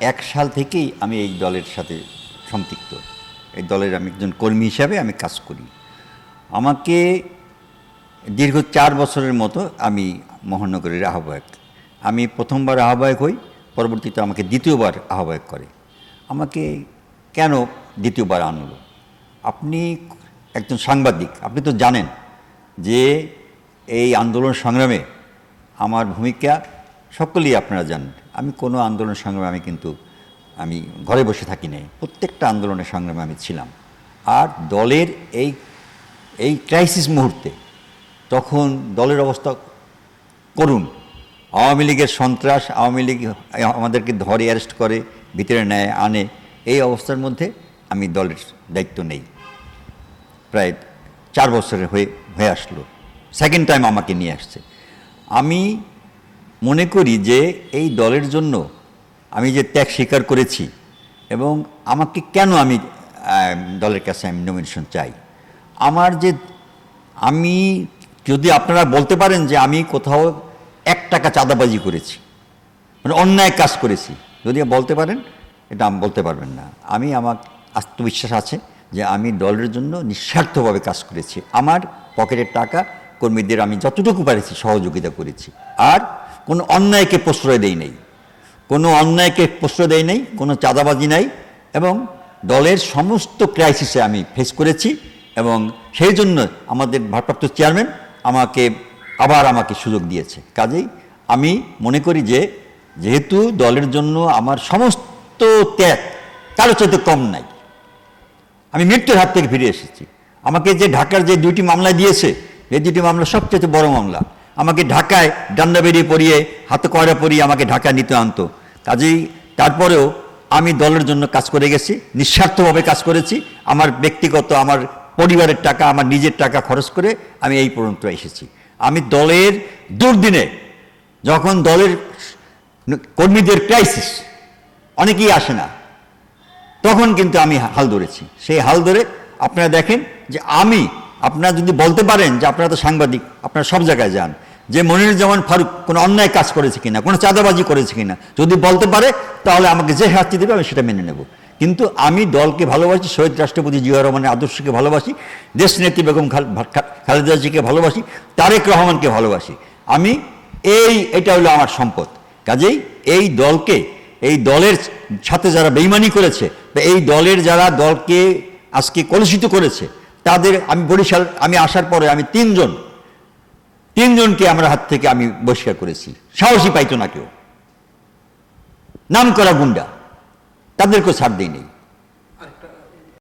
এক সাল থেকেই আমি এই দলের সাথে সম্পৃক্ত। এই দলের আমি একজন কর্মী হিসাবে আমি কাজ করি। আমাকে দীর্ঘ চার বছরের মতো আমি মহানগরের আহ্বায়ক। আমি প্রথমবার আহ্বায়ক হই, পরবর্তীতে আমাকে দ্বিতীয়বার আহ্বায়ক করে। আমাকে কেন দ্বিতীয়বার আনলো? আপনি একজন সাংবাদিক, আপনি তো জানেন যে এই আন্দোলন সংগ্রামে আমার ভূমিকা সকলেই আপনারা জানেন। আমি কোনো আন্দোলন সংগ্রামে আমি কিন্তু, আমি ঘরে বসে থাকি নাই। প্রত্যেকটা আন্দোলনের সংগ্রামে আমি ছিলাম। আর দলের এই এই ক্রাইসিস মুহূর্তে তখন দলের অবস্থা করুন। আওয়ামী লীগের সন্ত্রাস আওয়ামী লীগ আমাদেরকে ধরে অ্যারেস্ট করে, ভিতরে নেয়, আনে, এই অবস্থার মধ্যে আমি দলের দায়িত্ব নেই। প্রায় চার বছরের হয়ে হয়ে আসলো। সেকেন্ড টাইম আমাকে নিয়ে আসছে। আমি মনে করি যে এই দলের জন্য আমি যে ত্যাগ স্বীকার করেছি এবং আমাকে কেন আমি দলের কাছে আমি নমিনেশন চাই। আমার যে, আমি যদি আপনারা বলতে পারেন যে আমি কোথাও এক টাকা চাঁদাবাজি করেছি মানে অন্যায় কাজ করেছি, যদি বলতে পারেন, এটা আমি, বলতে পারবেন না। আমি আমার আত্মবিশ্বাস আছে যে আমি দলের জন্য নিঃস্বার্থভাবে কাজ করেছি। আমার পকেটের টাকা কর্মীদের আমি যতটুকু পারেছি সহযোগিতা করেছি। আর কোনো অন্যায়কে প্রশ্রয় দেই নেই। কোনো অন্যায়কে প্রশ্রয় দেয় নাই, কোনো চাঁদাবাজি নাই এবং দলের সমস্ত ক্রাইসিসে আমি ফেস করেছি এবং সেই জন্য আমাদের ভারপ্রাপ্ত চেয়ারম্যান আমাকে আবার আমাকে সুযোগ দিয়েছে। কাজেই আমি মনে করি যে, যেহেতু দলের জন্য আমার সমস্ত ত্যাগ কারও চাইতে কম নাই, আমি মৃত্যুর হাত থেকে ফিরে এসেছি। আমাকে যে ঢাকার যে দুইটি মামলা দিয়েছে, এই দুটি মামলা সবচেয়ে বড় মামলা। আমাকে ঢাকায় ডান্ডা বেরিয়ে পরিয়ে, হাতে কয়রা পরিয়ে আমাকে ঢাকায় নিতে আনতো। কাজেই তারপরেও আমি দলের জন্য কাজ করে গেছি, নিঃস্বার্থভাবে কাজ করেছি। আমার ব্যক্তিগত, আমার পরিবারের টাকা, আমার নিজের টাকা খরচ করে আমি এই পর্যন্ত এসেছি। আমি দলের দুর্দিনে, যখন দলের কর্মীদের ক্রাইসিস অনেকেই আসে না, তখন কিন্তু আমি হাল ধরেছি। সেই হাল ধরে আপনারা দেখেন যে আমি, আপনারা যদি বলতে পারেন যে আপনারা তো সাংবাদিক, আপনারা সব জায়গায় যান যে মনিরুজ্জামান ফারুক কোনো অন্যায় কাজ করেছে কিনা, কোনো চাঁদাবাজি করেছে কিনা, যদি বলতে পারে, তাহলে আমাকে যে শাস্তি দেবে আমি সেটা মেনে নেব। কিন্তু আমি দলকে ভালোবাসি, শহীদ রাষ্ট্রপতি জিয়া রহমানের আদর্শকে ভালোবাসি দেশ নেত্রী বেগম খাল- খা- খালেদা জিকে ভালোবাসি, তারেক রহমানকে ভালোবাসি। আমি এই, এটা হলো আমার সম্পদ। কাজেই এই দলকে, এই দলের সাথে যারা বেইমানি করেছে, বা এই দলের যারা দলকে আজকে কলুষিত করেছে, তাদের আমি বরিশাল, আমি আসার পরে আমি তিনজন তিনজনকে আমার হাত থেকে আমি বহিষ্কার করেছি। সাহসী পাইতো না কেউ। নাম করা গুন্ডা। তাদেরকেও ছাড় দিই